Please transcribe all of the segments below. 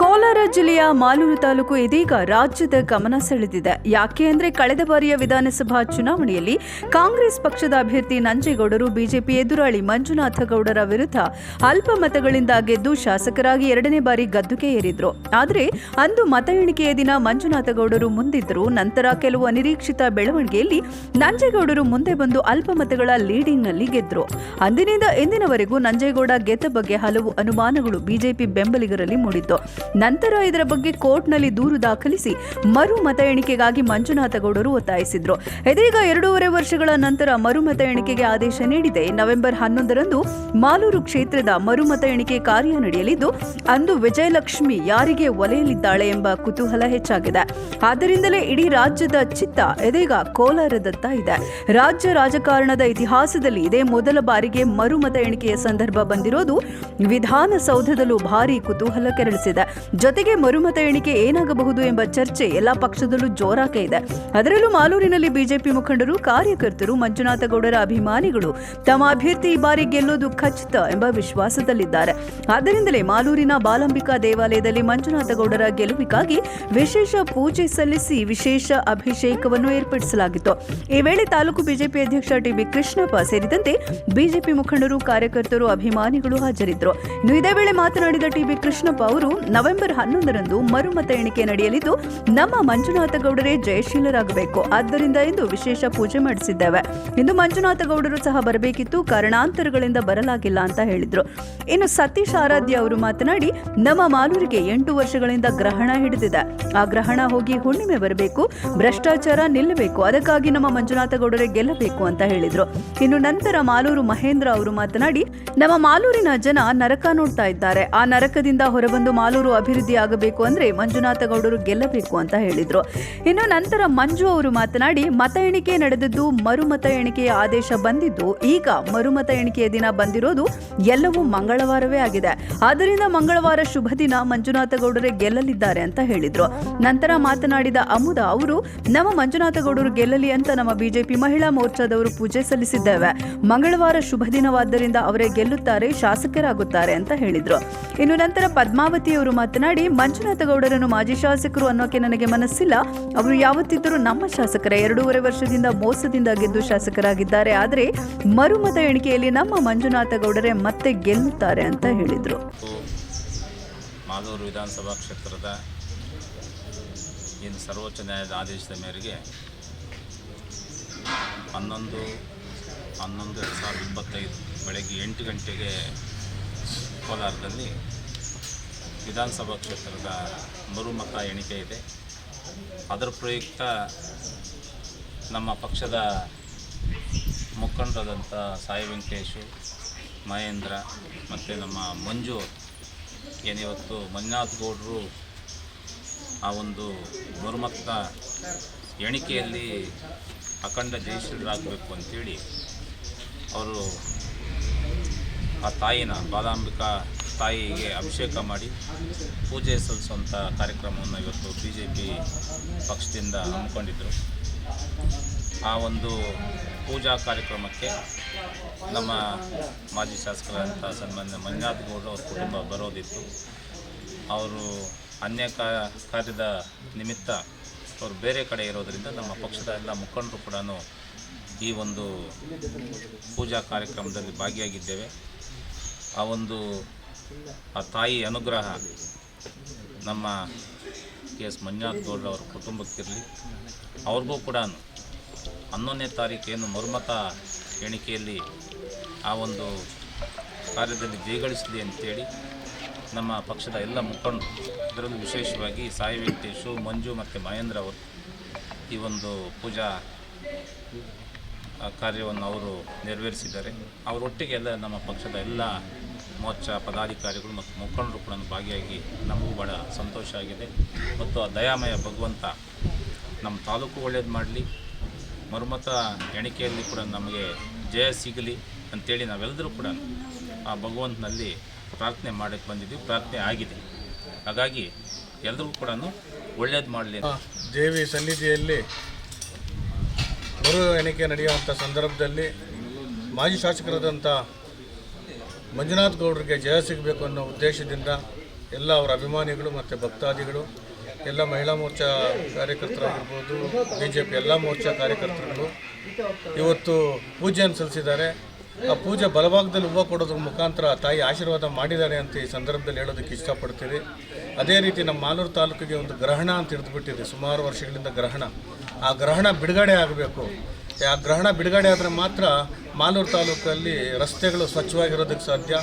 ಕೋಲಾರ ಜಿಲ್ಲೆಯ ಮಾಲೂರು ತಾಲೂಕು ಇದೀಗ ರಾಜ್ಯದ ಗಮನ ಸೆಳೆದಿದೆ. ಯಾಕೆ ಅಂದರೆ ಕಳೆದ ಬಾರಿಯ ವಿಧಾನಸಭಾ ಚುನಾವಣೆಯಲ್ಲಿ ಕಾಂಗ್ರೆಸ್ ಪಕ್ಷದ ಅಭ್ಯರ್ಥಿ ನಂಜೇಗೌಡರು ಬಿಜೆಪಿ ಎದುರಾಳಿ ಮಂಜುನಾಥ ಗೌಡರ ವಿರುದ್ಧ ಅಲ್ಪ ಮತಗಳಿಂದ ಗೆದ್ದು ಶಾಸಕರಾಗಿ ಎರಡನೇ ಬಾರಿ ಗದ್ದುಗೆ ಏರಿದ್ರು. ಆದರೆ ಅಂದು ಮತ ಎಣಿಕೆಯ ದಿನ ಮಂಜುನಾಥ ಗೌಡರು ಮುಂದಿದ್ದರು. ನಂತರ ಕೆಲವು ಅನಿರೀಕ್ಷಿತ ಬೆಳವಣಿಗೆಯಲ್ಲಿ ನಂಜೇಗೌಡರು ಮುಂದೆ ಬಂದು ಅಲ್ಪ ಮತಗಳ ಲೀಡಿಂಗ್ನಲ್ಲಿ ಗೆದ್ರು. ಅಂದಿನಿಂದ ಇಂದಿನವರೆಗೂ ನಂಜೇಗೌಡ ಗೆದ್ದ ಬಗ್ಗೆ ಹಲವು ಅನುಮಾನಗಳು ಬಿಜೆಪಿ ಬೆಂಬಲಿಗರಲ್ಲಿ ಮೂಡಿತ್ತು ನಂತರ ಇದರ ಬಗ್ಗೆ ಕೋರ್ಟ್ನಲ್ಲಿ ದೂರು ದಾಖಲಿಸಿ ಮರು ಮತ ಎಣಿಕೆಗಾಗಿ ಮಂಜುನಾಥ ಗೌಡರು ಒತ್ತಾಯಿಸಿದ್ರು. ಇದೀಗ ಎರಡೂವರೆ ವರ್ಷಗಳ ನಂತರ ಮರು ಮತ ಎಣಿಕೆಗೆ ಆದೇಶ ನೀಡಿದೆ. ನವೆಂಬರ್ ಹನ್ನೊಂದರಂದು ಮಾಲೂರು ಕ್ಷೇತ್ರದ ಮರು ಮತ ಎಣಿಕೆ ಕಾರ್ಯ ನಡೆಯಲಿದ್ದು, ಅಂದು ವಿಜಯಲಕ್ಷ್ಮಿ ಯಾರಿಗೆ ಒಲೆಯಲಿದ್ದಾಳೆ ಎಂಬ ಕುತೂಹಲ ಹೆಚ್ಚಾಗಿದೆ. ಆದ್ದರಿಂದಲೇ ಇಡೀ ರಾಜ್ಯದ ಚಿತ್ತ ಇದೀಗ ಕೋಲಾರದತ್ತ ಇದೆ. ರಾಜ್ಯ ರಾಜಕಾರಣದ ಇತಿಹಾಸದಲ್ಲಿ ಇದೇ ಮೊದಲ ಬಾರಿಗೆ ಮರು ಮತ ಎಣಿಕೆಯ ಸಂದರ್ಭ ಬಂದಿರೋದು ವಿಧಾನಸೌಧದಲ್ಲೂ ಭಾರಿ ಕುತೂಹಲ ಕೆರಳಿಸಿದೆ. ಜೊತೆಗೆ ಮರುಮತ ಎಣಿಕೆ ಏನಾಗಬಹುದು ಎಂಬ ಚರ್ಚೆ ಎಲ್ಲ ಪಕ್ಷದಲ್ಲೂ ಜೋರಾಕೆ ಇದೆ. ಅದರಲ್ಲೂ ಮಾಲೂರಿನಲ್ಲಿ ಬಿಜೆಪಿ ಮುಖಂಡರು ಕಾರ್ಯಕರ್ತರು ಮಂಜುನಾಥ ಗೌಡರ ಅಭಿಮಾನಿಗಳು ತಮ್ಮ ಅಭ್ಯರ್ಥಿ ಈ ಬಾರಿ ಗೆಲ್ಲೋದು ಖಚಿತ ಎಂಬ ವಿಶ್ವಾಸದಲ್ಲಿದ್ದಾರೆ. ಆದ್ದರಿಂದಲೇ ಮಾಲೂರಿನ ಬಾಲಂಬಿಕಾ ದೇವಾಲಯದಲ್ಲಿ ಮಂಜುನಾಥ ಗೌಡರ ಗೆಲುವಿಗಾಗಿ ವಿಶೇಷ ಪೂಜೆ ಸಲ್ಲಿಸಿ ವಿಶೇಷ ಅಭಿಷೇಕವನ್ನು ಏರ್ಪಡಿಸಲಾಗಿತ್ತು. ಈ ವೇಳೆ ತಾಲೂಕು ಬಿಜೆಪಿ ಅಧ್ಯಕ್ಷ ಟಿಬಿ ಕೃಷ್ಣಪ್ಪ ಸೇರಿದಂತೆ ಬಿಜೆಪಿ ಮುಖಂಡರು, ಕಾರ್ಯಕರ್ತರು, ಅಭಿಮಾನಿಗಳು ಹಾಜರಿದ್ದರು. ಇನ್ನು ಇದೇ ವೇಳೆ ಮಾತನಾಡಿದ ಟಿಬಿ ಕೃಷ್ಣಪ್ಪ ಅವರು ನವೆಂಬರ್ ಹನ್ನೊಂದರಂದು ಮರುಮತ ಎಣಿಕೆ ನಡೆಯಲಿದ್ದು, ನಮ್ಮ ಮಂಜುನಾಥ ಗೌಡರೇ ಜಯಶೀಲರಾಗಬೇಕು. ಆದ್ದರಿಂದ ಇಂದು ವಿಶೇಷ ಪೂಜೆ ಮಾಡಿಸಿದ್ದೇವೆ. ಇಂದು ಮಂಜುನಾಥ ಗೌಡರು ಸಹ ಬರಬೇಕಿತ್ತು. ಕಾರಣಾಂತರಗಳಿಂದ ಬರಲಾಗಿಲ್ಲ ಅಂತ ಹೇಳಿದ್ರು. ಇನ್ನು ಸತೀಶ್ ಆರಾಧ್ಯ ಅವರು ಮಾತನಾಡಿ, ನಮ್ಮ ಮಾಲೂರಿಗೆ ಎಂಟು ವರ್ಷಗಳಿಂದ ಗ್ರಹಣ ಹಿಡಿದಿದೆ. ಆ ಗ್ರಹಣ ಹೋಗಿ ಹುಣ್ಣಿಮೆ ಬರಬೇಕು. ಭ್ರಷ್ಟಾಚಾರ ನಿಲ್ಲಬೇಕು. ಅದಕ್ಕಾಗಿ ನಮ್ಮ ಮಂಜುನಾಥ ಗೌಡರೇ ಗೆಲ್ಲಬೇಕು ಅಂತ ಹೇಳಿದ್ರು. ಇನ್ನು ನಂತರ ಮಾಲೂರು ಮಹೇಂದ್ರ ಅವರು ಮಾತನಾಡಿ, ನಮ್ಮ ಮಾಲೂರಿನ ಜನ ನರಕ ನೋಡ್ತಾ ಇದ್ದಾರೆ. ಆ ನರಕದಿಂದ ಹೊರಬಂದು ಮಾಲೂರು ಅಭಿವೃದ್ಧಿ ಆಗಬೇಕು ಅಂದ್ರೆ ಮಂಜುನಾಥ ಗೌಡರು ಗೆಲ್ಲಬೇಕು ಅಂತ ಹೇಳಿದ್ರು. ಇನ್ನು ನಂತರ ಮಂಜು ಅವರು ಮಾತನಾಡಿ, ಮತ ಎಣಿಕೆ ನಡೆದದ್ದು ಮರುಮತ ಎಣಿಕೆಯ ಆದೇಶ ಬಂದಿದ್ದು, ಈಗ ಮರುಮತ ಎಣಿಕೆಯ ದಿನ ಬಂದಿರೋದು ಎಲ್ಲವೂ ಮಂಗಳವಾರವೇ ಆಗಿದೆ. ಆದ್ದರಿಂದ ಮಂಗಳವಾರ ಶುಭ ದಿನ ಮಂಜುನಾಥ ಗೌಡರೇ ಗೆಲ್ಲಲಿದ್ದಾರೆ ಅಂತ ಹೇಳಿದ್ರು. ನಂತರ ಮಾತನಾಡಿದ ಅಮುದ ಅವರು, ನಮ್ಮ ಮಂಜುನಾಥ ಗೌಡರು ಗೆಲ್ಲಲಿ ಅಂತ ನಮ್ಮ ಬಿಜೆಪಿ ಮಹಿಳಾ ಮೋರ್ಚಾದವರು ಪೂಜೆ ಸಲ್ಲಿಸಿದ್ದೇವೆ. ಮಂಗಳವಾರ ಶುಭ ದಿನವಾದ್ದರಿಂದ ಅವರೇ ಗೆಲ್ಲುತ್ತಾರೆ, ಶಾಸಕರಾಗುತ್ತಾರೆ ಅಂತ ಹೇಳಿದ್ರು. ಇನ್ನು ನಂತರ ಪದ್ಮಾವತಿ ಅವರು ಮಾತನಾಡಿ, ಮಂಜುನಾಥ ಗೌಡರನ್ನು ಮಾಜಿ ಶಾಸಕರು ಅನ್ನೋಕೆ ನನಗೆ ಮನಸ್ಸಿಲ್ಲ. ಅವರು ಯಾವತ್ತಿದ್ದರೂ ನಮ್ಮ ಶಾಸಕರ. ಎರಡೂವರೆ ವರ್ಷದಿಂದ ಮೋಸದಿಂದ ಗೆದ್ದು ಶಾಸಕರಾಗಿದ್ದಾರೆ. ಆದರೆ ಮರುಮತ ಎಣಿಕೆಯಲ್ಲಿ ನಮ್ಮ ಮಂಜುನಾಥ ಗೌಡರೇ ಮತ್ತೆ ಗೆಲ್ಲುತ್ತಾರೆ ಅಂತ ಹೇಳಿದರು. ಮಾಲೂರು ವಿಧಾನಸಭಾ ಕ್ಷೇತ್ರದ ಇಂದು ಸರ್ವೋಚ್ಚ ನ್ಯಾಯಾಲಯದ ಆದೇಶದ ಮೇರೆಗೆ ಹನ್ನೊಂದು ಹನ್ನೊಂದು ಎರಡು ಸಾವಿರದ ಇಪ್ಪತ್ತೈದು ಬೆಳಗ್ಗೆ ಎಂಟು ಗಂಟೆಗೆ ಕೋಲಾರದಲ್ಲಿ ವಿಧಾನಸಭಾ ಕ್ಷೇತ್ರದ ಮರುಮತ ಎಣಿಕೆ ಇದೆ. ಅದರ ಪ್ರಯುಕ್ತ ನಮ್ಮ ಪಕ್ಷದ ಮುಖಂಡರಾದಂಥ ಸಾಯಿ ವೆಂಕಟೇಶು, ಮಹೇಂದ್ರ ಮತ್ತು ನಮ್ಮ ಮಂಜು ಏನಿವತ್ತು ಮಂಜುನಾಥ್ ಗೌಡರು ಆ ಒಂದು ಮರುಮತ ಎಣಿಕೆಯಲ್ಲಿ ಅಖಂಡ ಜಯಶೀಲರಾಗಬೇಕು ಅಂತೇಳಿ ಅವರು ಆ ತಾಯಿನ ಬಾಲಾಂಬಿಕಾ ತಾಯಿಗೆ ಅಭಿಷೇಕ ಮಾಡಿ ಪೂಜೆ ಸಲ್ಲಿಸುವಂಥ ಕಾರ್ಯಕ್ರಮವನ್ನು ಇವತ್ತು ಬಿ ಜೆ ಪಿ ಪಕ್ಷದಿಂದ ಹಮ್ಮಿಕೊಂಡಿದ್ದರು ಆ ಒಂದು ಪೂಜಾ ಕಾರ್ಯಕ್ರಮಕ್ಕೆ ನಮ್ಮ ಮಾಜಿ ಶಾಸಕರಾದಂಥ ಸನ್ಮಾನ್ಯ ಮಂಜುನಾಥ್ ಗೌಡ್ರು ಅವ್ರ ಕುಟುಂಬ ಬರೋದಿತ್ತು. ಅವರು ಅನ್ಯ ಕಾರ್ಯದ ನಿಮಿತ್ತ ಅವರು ಬೇರೆ ಕಡೆ ಇರೋದರಿಂದ ನಮ್ಮ ಪಕ್ಷದ ಎಲ್ಲ ಮುಖಂಡರು ಕೂಡ ಈ ಒಂದು ಪೂಜಾ ಕಾರ್ಯಕ್ರಮದಲ್ಲಿ ಭಾಗಿಯಾಗಿದ್ದೇವೆ. ಆ ಒಂದು ಆ ತಾಯಿ ಅನುಗ್ರಹ ನಮ್ಮ ಕೆ ಎಸ್ ಮಂಜುನಾಥ್ ಗೌಡ್ರ ಅವರ ಕುಟುಂಬಕ್ಕಿರಲಿ, ಅವ್ರಿಗೂ ಕೂಡ ಹನ್ನೊಂದನೇ ತಾರೀಕೇನು ಮರುಮತ ಎಣಿಕೆಯಲ್ಲಿ ಆ ಒಂದು ಕಾರ್ಯದಲ್ಲಿ ಜಯಗಳಿಸಲಿ ಅಂತೇಳಿ ನಮ್ಮ ಪಕ್ಷದ ಎಲ್ಲ ಮುಖಂಡರು, ಇದರಲ್ಲೂ ವಿಶೇಷವಾಗಿ ಸಾಯಿ ವೆಂಕಟೇಶು, ಮಂಜು ಮತ್ತು ಮಹೇಂದ್ರ ಅವರು ಈ ಒಂದು ಪೂಜಾ ಕಾರ್ಯವನ್ನು ಅವರು ನೆರವೇರಿಸಿದ್ದಾರೆ. ಅವರೊಟ್ಟಿಗೆ ಎಲ್ಲ ನಮ್ಮ ಪಕ್ಷದ ಎಲ್ಲ ಮೋರ್ಚಾ ಪದಾಧಿಕಾರಿಗಳು ಮತ್ತು ಮುಖಂಡರು ಕೂಡ ಭಾಗಿಯಾಗಿ ನಮಗೂ ಭಾಳ ಸಂತೋಷ ಆಗಿದೆ. ಮತ್ತು ಆ ದಯಾಮಯ ಭಗವಂತ ನಮ್ಮ ತಾಲೂಕು ಒಳ್ಳೇದು ಮಾಡಲಿ. ಮರುಮತ ಎಣಿಕೆಯಲ್ಲಿ ಕೂಡ ನಮಗೆ ಜಯ ಸಿಗಲಿ ಅಂತೇಳಿ ನಾವೆಲ್ಲರೂ ಕೂಡ ಆ ಭಗವಂತನಲ್ಲಿ ಪ್ರಾರ್ಥನೆ ಮಾಡಕ್ಕೆ ಬಂದಿದ್ದೀವಿ. ಪ್ರಾರ್ಥನೆ ಆಗಿದೆ. ಹಾಗಾಗಿ ಎಲ್ಲರಿಗೂ ಕೂಡ ಒಳ್ಳೇದು ಮಾಡಲಿ ದೇವಿ ಸನ್ನಿಧಿಯಲ್ಲಿ ಮರು ಎಣಿಕೆ ನಡೆಯುವಂಥ ಸಂದರ್ಭದಲ್ಲಿ ಮಾಜಿ ಶಾಸಕರಾದಂಥ ಮಂಜುನಾಥ್ ಗೌಡರಿಗೆ ಜಯ ಸಿಗಬೇಕು ಅನ್ನೋ ಉದ್ದೇಶದಿಂದ ಎಲ್ಲ ಅವರ ಅಭಿಮಾನಿಗಳು ಮತ್ತು ಭಕ್ತಾದಿಗಳು, ಎಲ್ಲ ಮಹಿಳಾ ಮೋರ್ಚಾ ಕಾರ್ಯಕರ್ತರಾಗಿರ್ಬೋದು ಬಿ ಜೆ ಪಿ ಎಲ್ಲ ಮೋರ್ಚಾ ಕಾರ್ಯಕರ್ತರುಗಳು ಇವತ್ತು ಪೂಜೆಯನ್ನು ಸಲ್ಲಿಸಿದ್ದಾರೆ. ಆ ಪೂಜೆ ಬಲಭಾಗದಲ್ಲಿ ಹೂವು ಕೊಡೋದ್ರ ಮುಖಾಂತರ ತಾಯಿ ಆಶೀರ್ವಾದ ಮಾಡಿದ್ದಾರೆ ಅಂತ ಈ ಸಂದರ್ಭದಲ್ಲಿ ಹೇಳೋದಕ್ಕೆ ಇಷ್ಟಪಡ್ತೀರಿ. ಅದೇ ರೀತಿ ನಮ್ಮ ಮಾಲೂರು ತಾಲೂಕಿಗೆ ಒಂದು ಗ್ರಹಣ ಅಂತ ಹಿಡಿದುಬಿಟ್ಟಿದೆ. ಸುಮಾರು ವರ್ಷಗಳಿಂದ ಗ್ರಹಣ. ಆ ಗ್ರಹಣ ಬಿಡುಗಡೆ ಆಗಬೇಕು. ಆ ಗ್ರಹಣ ಬಿಡುಗಡೆ ಆದರೆ ಮಾತ್ರ ಮಾಲೂರು ತಾಲೂಕಲ್ಲಿ ರಸ್ತೆಗಳು ಸ್ವಚ್ಛವಾಗಿರೋದಕ್ಕೆ ಸಾಧ್ಯ,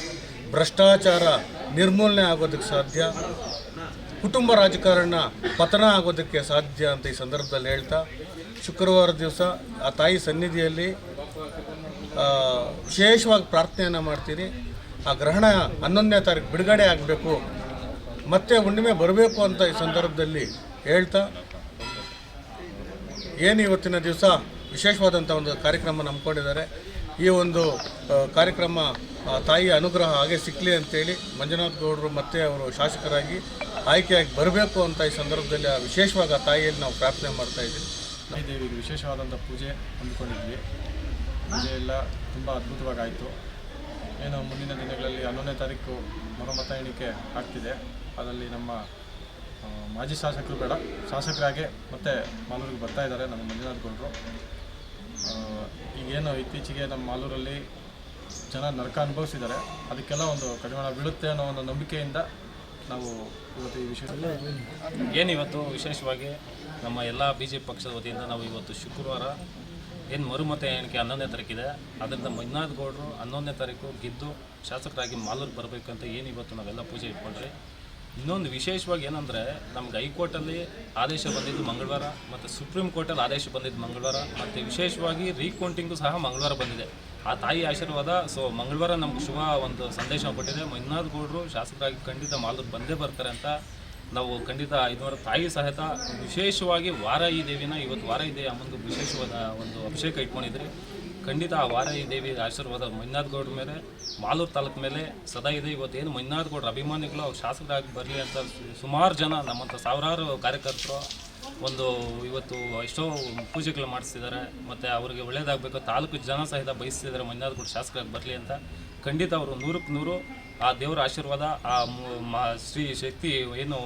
ಭ್ರಷ್ಟಾಚಾರ ನಿರ್ಮೂಲನೆ ಆಗೋದಕ್ಕೆ ಸಾಧ್ಯ, ಕುಟುಂಬ ರಾಜಕಾರಣ ಪತನ ಆಗೋದಕ್ಕೆ ಸಾಧ್ಯ ಅಂತ ಈ ಸಂದರ್ಭದಲ್ಲಿ ಹೇಳ್ತಾ, ಶುಕ್ರವಾರ ದಿವಸ ಆ ತಾಯಿ ಸನ್ನಿಧಿಯಲ್ಲಿ ವಿಶೇಷವಾಗಿ ಪ್ರಾರ್ಥನೆಯನ್ನು ಮಾಡ್ತೀನಿ. ಆ ಗ್ರಹಣ ಹನ್ನೊಂದನೇ ತಾರೀಕು ಬಿಡುಗಡೆ ಆಗಬೇಕು. ಮತ್ತೆ ಹುಣ್ಣಿಮೆ ಬರಬೇಕು ಅಂತ ಈ ಸಂದರ್ಭದಲ್ಲಿ ಹೇಳ್ತಾ, ಏನು ಇವತ್ತಿನ ದಿವಸ? ವಿಶೇಷವಾದಂಥ ಒಂದು ಕಾರ್ಯಕ್ರಮ ನಂಬ್ಕೊಂಡಿದ್ದಾರೆ ಈ ಒಂದು ಕಾರ್ಯಕ್ರಮ ತಾಯಿಯ ಅನುಗ್ರಹ ಹಾಗೆ ಸಿಕ್ಕಲಿ ಅಂತೇಳಿ ಮಂಜುನಾಥ್ ಗೌಡರು ಮತ್ತೆ ಅವರು ಶಾಸಕರಾಗಿ ಆಯ್ಕೆಯಾಗಿ ಬರಬೇಕು ಅಂತ ಈ ಸಂದರ್ಭದಲ್ಲಿ ಆ ವಿಶೇಷವಾಗಿ ಆ ತಾಯಿಯಲ್ಲಿ ನಾವು ಪ್ರಾರ್ಥನೆ ಮಾಡ್ತಾ ಇದ್ದೀವಿ. ತಾಯಿ ದೇವಿಗೆ ವಿಶೇಷವಾದಂಥ ಪೂಜೆ ಹಮ್ಮಿಕೊಂಡಿದ್ವಿ. ಪೂಜೆ ಎಲ್ಲ ತುಂಬ ಅದ್ಭುತವಾಗಿ ಆಯಿತು ಏನು ಮುಂದಿನ ದಿನಗಳಲ್ಲಿ ಹನ್ನೊಂದನೇ ತಾರೀಕು ಮತ ಎಣಿಕೆ ಆಗ್ತಿದೆ. ಅದರಲ್ಲಿ ನಮ್ಮ ಮಾಜಿ ಶಾಸಕರು ಬೇಡ, ಶಾಸಕರಾಗೆ ಮತ್ತೆ ಮಾಲೂರಿಗೆ ಬರ್ತಾ ಇದ್ದಾರೆ ನಮ್ಮ ಮಂಜುನಾಥ್ ಗೌಡರು. ಈಗೇನು ಇತ್ತೀಚೆಗೆ ನಮ್ಮ ಮಾಲೂರಲ್ಲಿ ಜನ ನರಕ ಅನುಭವಿಸಿದ್ದಾರೆ. ಅದಕ್ಕೆಲ್ಲ ಒಂದು ಕಡಿವಾಣ ಬೀಳುತ್ತೆ ಅನ್ನೋ ಒಂದು ನಂಬಿಕೆಯಿಂದ ನಾವು ಇವತ್ತು ಈ ವಿಷಯ ಏನು? ಇವತ್ತು ವಿಶೇಷವಾಗಿ ನಮ್ಮ ಎಲ್ಲ ಬಿ ಜೆ ಪಿ ಪಕ್ಷದ ವತಿಯಿಂದ ನಾವು ಇವತ್ತು ಶುಕ್ರವಾರ ಏನು ಮರುಮತ ಎಣಿಕೆ ಹನ್ನೊಂದನೇ ತಾರೀಕಿದೆ. ಅದರಿಂದ ಮಂಜುನಾಥ್ ಗೌಡರು ಹನ್ನೊಂದನೇ ತಾರೀಕು ಗೆದ್ದು ಶಾಸಕರಾಗಿ ಮಾಲೂರು ಬರಬೇಕಂತ ಏನು ಇವತ್ತು ನಾವೆಲ್ಲ ಪೂಜೆ ಇಟ್ಕೊಂಡ್ರಿ. ಇನ್ನೊಂದು ವಿಶೇಷವಾಗಿ ಏನಂದರೆ, ನಮ್ಗೆ ಹೈಕೋರ್ಟಲ್ಲಿ ಆದೇಶ ಬಂದಿದ್ದು ಮಂಗಳವಾರ ಮತ್ತು ಸುಪ್ರೀಂ ಕೋರ್ಟಲ್ಲಿ ಆದೇಶ ಬಂದಿದ್ದು ಮಂಗಳವಾರ, ಮತ್ತು ವಿಶೇಷವಾಗಿ ರೀಕೌಂಟಿಂಗು ಸಹ ಮಂಗಳವಾರ ಬಂದಿದೆ. ಆ ತಾಯಿ ಆಶೀರ್ವಾದ ಸೊ ಮಂಗಳವಾರ ನಮ್ಗೆ ಶುಭ ಒಂದು ಸಂದೇಶ ಕೊಟ್ಟಿದೆ. ಮಂಜುನಾಥ್ ಗೌಡರು ಶಾಸಕರಾಗಿ ಖಂಡಿತ ಮಾಲೂರು ಬಂದೇ ಬರ್ತಾರೆ ಅಂತ ನಾವು ಖಂಡಿತ ಇದುವರೆ ತಾಯಿ ಸಹಿತ ವಿಶೇಷವಾಗಿ ವಾರಾಯಿ ದೇವಿನ, ಇವತ್ತು ವಾರಾಯಿ ದೇವಿ ಅಮ್ಮಂದು ವಿಶೇಷವಾದ ಒಂದು ಅಭಿಷೇಕ ಇಟ್ಕೊಂಡಿದ್ರಿ. ಖಂಡಿತ ಆ ವಾರಾಯಿ ದೇವಿ ಆಶೀರ್ವಾದ ಗೌಡ್ರ ಮೇಲೆ, ಮಾಲೂರು ತಾಲೂಕು ಮೇಲೆ ಸದಾ ಇದೆ. ಇವತ್ತೇನು ಮಂಜುನಾಥ್ ಗೌಡ್ರ ಅಭಿಮಾನಿಗಳು ಅವ್ರು ಶಾಸಕರಾಗಿ ಬರಲಿ ಅಂತ ಸುಮಾರು ಜನ ನಮ್ಮಂಥ ಸಾವಿರಾರು ಕಾರ್ಯಕರ್ತರು ಒಂದು ಇವತ್ತು ಎಷ್ಟೋ ಪೂಜೆಗಳು ಮಾಡಿಸಿದ್ದಾರೆ ಮತ್ತು ಅವರಿಗೆ ಒಳ್ಳೇದಾಗಬೇಕು, ತಾಲೂಕು ಜನ ಸಹಿತ ಬಯಸ್ತಿದ್ದಾರೆ ಮಂಜುನಾಥ್ ಕೂಡ ಶಾಸಕರಾಗಿ ಬರಲಿ ಅಂತ. ಖಂಡಿತ ಅವರು ನೂರಕ್ಕೆ ನೂರು ಆ ದೇವರ ಆಶೀರ್ವಾದ, ಆ ಶ್ರೀ ಶಕ್ತಿ ಏನು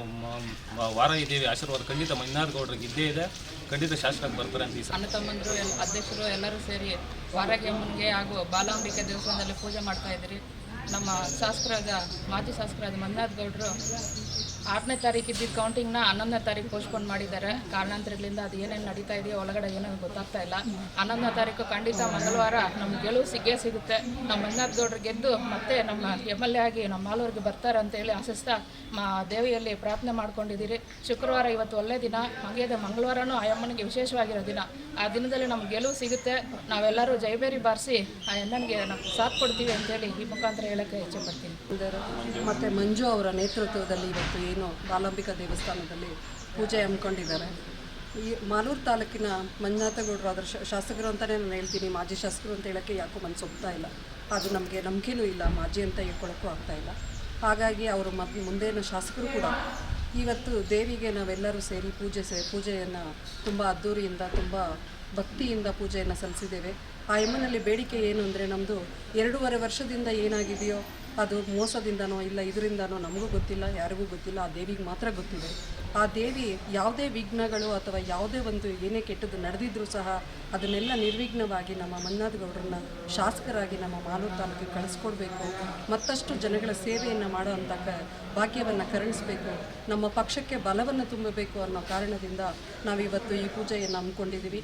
ವಾರಾಯಿ ದೇವಿ ಆಶೀರ್ವಾದ ಖಂಡಿತ ಮಂಜುನಾಥ್ ಗೌಡ್ರಿಗೆ ಇದ್ದೇ ಇದೆ. ಖಂಡಿತ ಶಾಸಕರಾಗಿ ಬರ್ತಾರೆ ಅಂತ ಈ ಅಣ್ಣ ತಮ್ಮಂದರು ಅಧ್ಯಕ್ಷರು ಎಲ್ಲರೂ ಸೇರಿ ಮುಂದೆ ಹಾಗೂ ಬಾಲಾಂಬಿಕೆ ದೇವಸ್ಥಾನದಲ್ಲಿ ಪೂಜೆ ಮಾಡ್ತಾ ಇದ್ದೀರಿ. ನಮ್ಮ ಶಾಸಕರಾದ, ಮಾಜಿ ಶಾಸಕರಾದ ಮಂಜುನಾಥ್ ಗೌಡರು ಆರನೇ ತಾರೀಕು ಇದ್ದಿದ್ದ ಕೌಂಟಿಂಗ್ನ ಹನ್ನೊಂದನೇ ತಾರೀಕು ಪೋಸ್ಟ್ಪೋನ್ ಮಾಡಿದ್ದಾರೆ. ಕಾರಣಾಂತರಗಳಿಂದ ಅದು ಏನೇನು ನಡೀತಾ ಇದೆಯೋ ಒಳಗಡೆ ಏನೇನು ಗೊತ್ತಾಗ್ತಾ ಇಲ್ಲ. ಹನ್ನೊಂದನೇ ತಾರೀಕು ಖಂಡಿತ ಮಂಗಳವಾರ ನಮ್ಮ ಗೆಲುವು ಸಿಗೇ ಸಿಗುತ್ತೆ. ನಮ್ಮ ಮಂಜುನಾಥ್ ಗೆದ್ದು ಮತ್ತೆ ನಮ್ಮ ಎಂ ಎಲ್ ಎ ಆಗಿ ನಮ್ಮ ಮಾಲೂರಿಗೆ ಬರ್ತಾರೆ ಅಂತೇಳಿ ಆಶಿಸ್ತಾ ಮಾ ದೇವಿಯಲ್ಲಿ ಪ್ರಾರ್ಥನೆ ಮಾಡ್ಕೊಂಡಿದ್ದೀರಿ. ಶುಕ್ರವಾರ ಇವತ್ತು ಒಳ್ಳೆ ದಿನ. ಹಾಗೆ ಮಂಗಳವಾರನೂ ಆ ಅಮ್ಮನಿಗೆ ವಿಶೇಷವಾಗಿರೋ ದಿನ. ಆ ದಿನದಲ್ಲಿ ನಮ್ಮ ಗೆಲುವು ಸಿಗುತ್ತೆ. ನಾವೆಲ್ಲರೂ ಜೈಬೇರಿ ಬಾರಿಸಿ ಆ ಅಣ್ಣನಿಗೆ ನಾವು ಸಾಥ್ ಕೊಡ್ತೀವಿ ಅಂತೇಳಿ ಈ ಮುಖಾಂತರ ಹೇಳೋಕ್ಕೆ ಇಚ್ಛೆ ಪಡ್ತೀನಿ. ಮತ್ತು ಮಂಜು ಅವರ ನೇತೃತ್ವದಲ್ಲಿ ಇವತ್ತು ಏನು ಬಾಲಾಂಬಿಕಾ ದೇವಸ್ಥಾನದಲ್ಲಿ ಪೂಜೆ ಹಮ್ಮಿಕೊಂಡಿದ್ದಾರೆ. ಈ ಮಾಲೂರು ತಾಲೂಕಿನ ಮಂಜುನಾಥಗೌಡರು ಅದರ ಶಾಸಕರು ಅಂತಲೇ ನಾನು ಹೇಳ್ತೀನಿ, ಮಾಜಿ ಶಾಸಕರು ಅಂತ ಹೇಳೋಕ್ಕೆ ಯಾಕೋ ಮನಸ್ಸು ಒಪ್ತಾ ಇಲ್ಲ. ಅದು ನಮಗೆ ನಂಬಿಕೆನೂ ಇಲ್ಲ, ಮಾಜಿ ಅಂತ ಹೇಳ್ಕೊಳ್ಳೋಕ್ಕೂ ಆಗ್ತಾ ಇಲ್ಲ. ಹಾಗಾಗಿ ಅವರು ಮದ್ ಮುಂದೇನ ಶಾಸಕರು ಕೂಡ ಇವತ್ತು ದೇವಿಗೆ ನಾವೆಲ್ಲರೂ ಸೇರಿ ಪೂಜೆ ಸೇ ಪೂಜೆಯನ್ನು ತುಂಬ ಅದ್ಧೂರಿಯಿಂದ ತುಂಬ ಭಕ್ತಿಯಿಂದ ಪೂಜೆಯನ್ನು ಸಲ್ಲಿಸಿದ್ದೇವೆ. ಆ ಎಮ್ಮನಲ್ಲಿ ಬೇಡಿಕೆ ಏನು ಅಂದರೆ ನಮ್ಮದು ಎರಡೂವರೆ ವರ್ಷದಿಂದ ಏನಾಗಿದೆಯೋ ಅದು ಮೋಸದಿಂದನೋ ಇಲ್ಲ ಇದರಿಂದನೋ ನಮಗೂ ಗೊತ್ತಿಲ್ಲ, ಯಾರಿಗೂ ಗೊತ್ತಿಲ್ಲ, ಆ ದೇವಿಗೆ ಮಾತ್ರ ಗೊತ್ತಿದೆ. ಆ ದೇವಿ ಯಾವುದೇ ವಿಘ್ನಗಳು ಅಥವಾ ಯಾವುದೇ ಒಂದು ಏನೇ ಕೆಟ್ಟದ್ದು ನಡೆದಿದ್ರೂ ಸಹ ಅದನ್ನೆಲ್ಲ ನಿರ್ವಿಘ್ನವಾಗಿ ನಮ್ಮ ಮಂಜುನಾಥ್ ಗೌಡ್ರನ್ನ ಶಾಸಕರಾಗಿ ನಮ್ಮ ಮಾಲೂರು ತಾಲೂಕಿಗೆ ಕಳಿಸ್ಕೊಡ್ಬೇಕು. ಮತ್ತಷ್ಟು ಜನಗಳ ಸೇವೆಯನ್ನು ಮಾಡೋ ಅಂಥ ಕ ಭಾಗ್ಯವನ್ನು ಕರುಣಿಸಬೇಕು. ನಮ್ಮ ಪಕ್ಷಕ್ಕೆ ಬಲವನ್ನು ತುಂಬಬೇಕು ಅನ್ನೋ ಕಾರಣದಿಂದ ನಾವಿವತ್ತು ಈ ಪೂಜೆಯನ್ನು ಹಮ್ಮಿಕೊಂಡಿದ್ದೀವಿ.